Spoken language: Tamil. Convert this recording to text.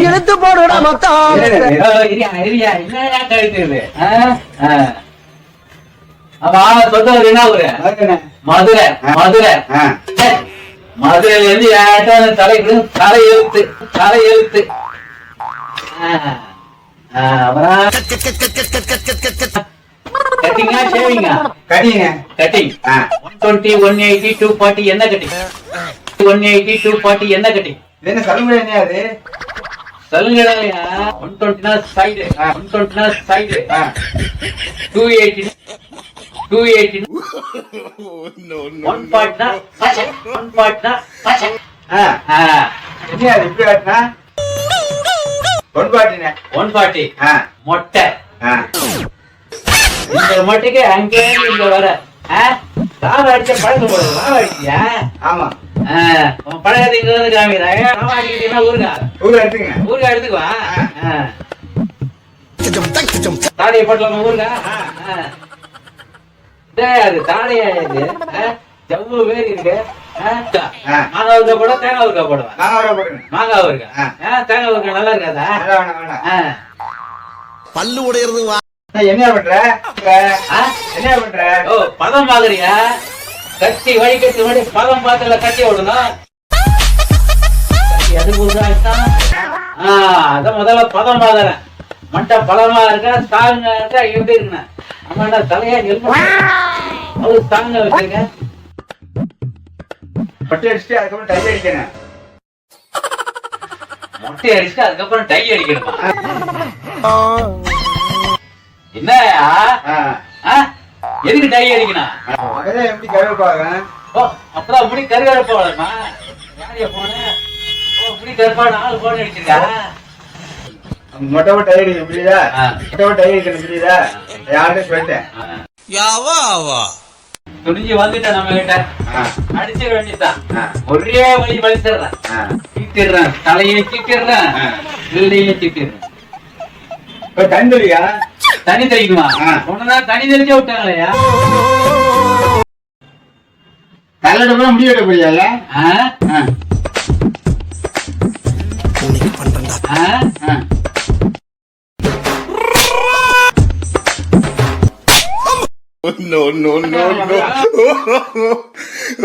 இழுத்து போடுடா மொத்தம்? மதுரை மதுரை மதுரையில இருந்து ஏட்டான தலை தலை எழுத்து தலை எழுத்து கட்டிங்கா ஷேவிங்கா கடிங்க cutting. One twenty one eighty two forty என்ன cutting one eighty two forty என்ன கட்டிங் இது என்ன சொல்லுங்க என்ன அது சொல்லுங்கடா ஒன் டுவெண்ட்டினா side one டுவெண்ட்டினா side. Two eighty two eighty one பச்சை. ஒன். ஆ என்ன அது இப்படி பொன்பாட்டினே. ஒன் ஃபார்ட்டி ஆ. மொட்டை. ஆ. இந்த மொட்டைக்கு அங்கே இங்க வர. அடிச்ச பழக்கம் போடுது. அடிச்சியா ஆமா. பழக்கத்தை இங்க வந்து காமிக்கிறாங்க ஊருங்க ஊர்ல எடுத்துங்க. ஊருங்க எடுத்துக்குவா தாடியை போட்டலாமா அது தாடையா இது? ஜவ்வு வேறு இருக்கு. மாங்காய் ஊறுகாய் போட தேங்காய் ஊறுகாய் போடுவா? மாங்காய். ஆ, தேங்காய் ஊறுகாய் நல்லா இருக்காதா. பல்லு உடையறது என்ன பண்ற? என்ன பண்ற? ஓ பதம் பாக்குறியா கட்டி வழி கட்டி வழி பதம் பார்த்துல கட்டி விடணும் எது அத முதல்ல பதம் பாக்குறேன் மண்டை பழமா இருக்கா தாங்க இருக்கா எப்படி இருக்குண்ணா ஆமாண்டா தலையா எல்லாம் அவரு தாங்க வச்சிருக்க? பட்டு அடிச்சுட்டு அதுக்கப்புறம் டை அடிக்கிறேன். மொட்டை அடிச்சுட்டு அதுக்கப்புறம் டை அடிக்கணுமா? என்னயா. ஆ? எதுக்கு டை அடிக்கணும்? அதான் எப்படி கருவாங்க ஓ அப்பதான் முடி கருவேற போடணுமா யாரைய ஓ முடி கருப்பா நாலு போன அடிச்சிருக்கா? மொட்டை போட்டு டை அடிக்க புரியுதா ஆ. மொட்டை போட்டு டை அடிக்கணும் புரியுதா? யார்கிட்ட சொல்லிட்டேன்? யாவா ஆவா துணிஞ்சு வந்துட்டேன் நம்ம கிட்ட ஆ. அடிச்சிட வேண்டியதுதான். ஆ. ஒரே வழி வலிச்சிடுறேன். ஆ. சீட்டிடுறேன் தலையை சீட்டிடுறேன் ஆ. இல்லையும் சீட்டிடுறேன் இப்ப தந்துலியா தனி தெளிக்குமா. ஒண்ணுதான் தனி தெளிக்க விட்டாங்களையா? கல்லட கூட முடி வெட்ட போறியால no no no no.